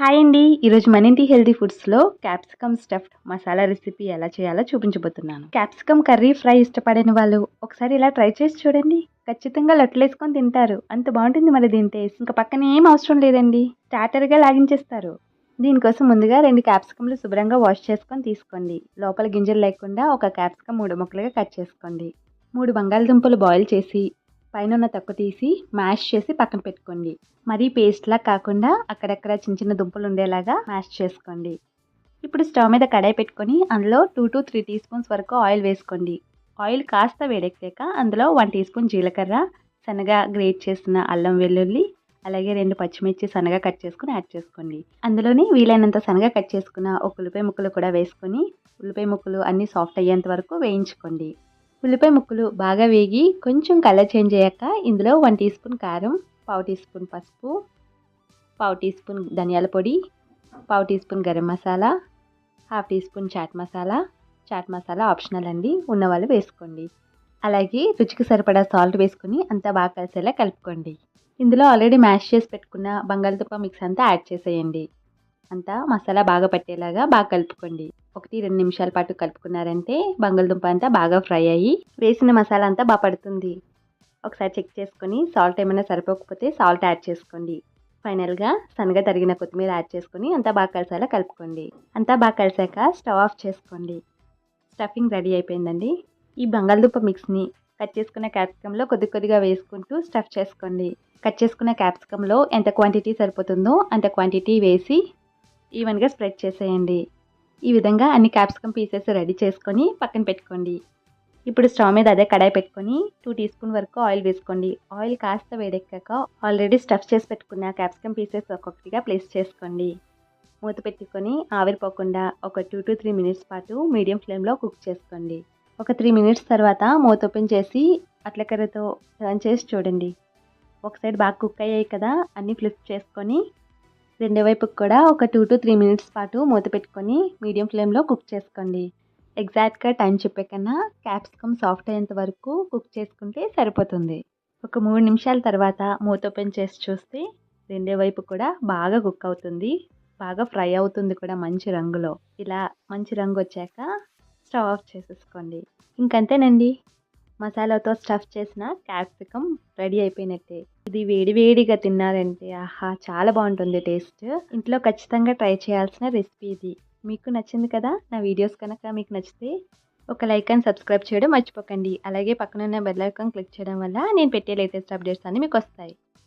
Hi అండి. ఈరోజు మన ఇంటి హెల్తీ ఫుడ్స్లో క్యాప్సికమ్ స్టఫ్డ్ మసాలా రెసిపీ ఎలా చేయాలో చూపించబోతున్నాను. క్యాప్సికమ్ కర్రీ ఫ్రై ఇష్టపడని వాళ్ళు ఒకసారి ఇలా ట్రై చేసి చూడండి. ఖచ్చితంగా లొట్టలేసుకొని తింటారు. అంత బాగుంటుంది మరి దీని టేస్ట్. ఇంకా పక్కన ఏం అవసరం లేదండి. స్టార్టర్గా లాగించేస్తారు. దీనికోసం ముందుగా రెండు క్యాప్సికమ్లు శుభ్రంగా వాష్ చేసుకొని తీసుకోండి. లోపల గింజలు లేకుండా ఒక క్యాప్సికమ్ మూడు ముక్కలుగా కట్ చేసుకోండి. మూడు బంగాళదుంపలు బాయిల్ చేసి పైన ఉన్న తక్కువ తీసి మ్యాష్ చేసి పక్కన పెట్టుకోండి. మరీ పేస్ట్లా కాకుండా అక్కడక్కడ చిన్న చిన్న దుంపలు ఉండేలాగా మ్యాష్ చేసుకోండి. ఇప్పుడు స్టవ్ మీద కడాయి పెట్టుకొని అందులో two to three teaspoons వరకు ఆయిల్ వేసుకోండి. ఆయిల్ కాస్త వేడెక్కాక అందులో వన్ టీ స్పూన్ జీలకర్ర సన్నగా గ్రేట్ చేసిన అల్లం వెల్లుల్లి అలాగే రెండు పచ్చిమిర్చి సన్నగా కట్ చేసుకుని యాడ్ చేసుకోండి. అందులోనే వీలైనంత సన్నగా కట్ చేసుకున్న ఒక ఉల్లిపాయ ముక్కలు కూడా వేసుకొని ఉల్లిపాయ ముక్కలు అన్నీ సాఫ్ట్ అయ్యేంత వరకు వేయించుకోండి. ఉల్లిపాయ ముక్కలు బాగా వేగి కొంచెం కలర్ చేంజ్ అయ్యాక ఇందులో వన్ టీ స్పూన్ కారం పావు టీ స్పూన్ పసుపు పావు టీ స్పూన్ ధనియాల పొడి పావు teaspoon garam masala half teaspoon chaat masala. Chaat masala optional అండి ఉన్నవాళ్ళు వేసుకోండి. అలాగే రుచికి సరిపడా సాల్ట్ వేసుకొని అంతా బాగా కలిసేలా కలుపుకోండి. ఇందులో ఆల్రెడీ మ్యాష్ చేసి పెట్టుకున్న బంగాళదుంప మిక్స్ అంతా యాడ్ చేసేయండి. అంతా మసాలా బాగా పట్టేలాగా బాగా కలుపుకోండి. ఒకటి రెండు నిమిషాల పాటు కలుపుకున్నారంటే బంగాళదుంప అంతా బాగా ఫ్రై అయ్యి వేసిన మసాలా అంతా బాగా పడుతుంది. ఒకసారి చెక్ చేసుకొని సాల్ట్ ఏమైనా సరిపోకపోతే సాల్ట్ యాడ్ చేసుకోండి. ఫైనల్గా సన్నగా తరిగిన కొత్తిమీర యాడ్ చేసుకొని అంతా బాగా కలిసేలా కలుపుకోండి. అంతా బాగా కలిసాక స్టవ్ ఆఫ్ చేసుకోండి. స్టఫింగ్ రెడీ అయిపోయిందండి. ఈ బంగాళదుంప మిక్స్ని కట్ చేసుకున్న క్యాప్సికంలో కొద్ది కొద్దిగా వేసుకుంటూ స్టఫ్ చేసుకోండి. కట్ చేసుకున్న క్యాప్సికంలో ఎంత క్వాంటిటీ సరిపోతుందో అంత క్వాంటిటీ వేసి ఈవెన్గా స్ప్రెడ్ చేసేయండి. ఈ విధంగా అన్ని క్యాప్సికమ్ పీసెస్ రెడీ చేసుకొని పక్కన పెట్టుకోండి. ఇప్పుడు స్టవ్ మీద అదే కడాయి పెట్టుకొని టూ టీ స్పూన్ వరకు ఆయిల్ వేసుకోండి. ఆయిల్ కాస్త వేడెక్కాక ఆల్రెడీ స్టఫ్ చేసి పెట్టుకున్న క్యాప్సికమ్ పీసెస్ ఒక్కొక్కటిగా ప్లేస్ చేసుకోండి. మూత పెట్టుకొని ఆవిరిపోకుండా ఒక టూ టు త్రీ మినిట్స్ పాటు మీడియం ఫ్లేమ్లో కుక్ చేసుకోండి. ఒక త్రీ మినిట్స్ తర్వాత మూత ఓపెన్ చేసి అట్లకర్రతో రన్ చేసి చూడండి. ఒక సైడ్ బాగా కుక్ అయ్యాయి కదా అన్నీ ఫ్లిప్ చేసుకొని రెండో వైపుకి కూడా ఒక టూ టు త్రీ మినిట్స్ పాటు మూత పెట్టుకొని మీడియం ఫ్లేమ్లో కుక్ చేసుకోండి. ఎగ్జాక్ట్గా టైం చెప్పే కన్నా క్యాప్సికమ్ సాఫ్ట్ అయ్యేంత వరకు కుక్ చేసుకుంటే సరిపోతుంది. ఒక మూడు నిమిషాల తర్వాత మూత ఓపెన్ చేసి చూస్తే రెండో వైపు కూడా బాగా కుక్ అవుతుంది. బాగా ఫ్రై అవుతుంది కూడా మంచి రంగులో. ఇలా మంచి రంగు వచ్చాక స్టవ్ ఆఫ్ చేసేసుకోండి. ఇంకంతేనండి. మసాలాతో స్టఫ్ చేసిన క్యాప్సికమ్ రెడీ అయిపోయినట్టే. ఇది వేడివేడిగా తిన్నారంటే ఆహా చాలా బాగుంటుంది టేస్ట్. ఇంట్లో ఖచ్చితంగా ట్రై చేయాల్సిన రెసిపీ ఇది. మీకు నచ్చింది కదా? నా వీడియోస్ కనుక మీకు నచ్చితే ఒక లైక్ అండ్ సబ్స్క్రైబ్ చేయడం మర్చిపోకండి. అలాగే పక్కనున్న బెల్ ఐకాన్ క్లిక్ చేయడం వల్ల నేను పెట్టే లేటెస్ట్ అప్డేట్స్ అన్నీ మీకు వస్తాయి.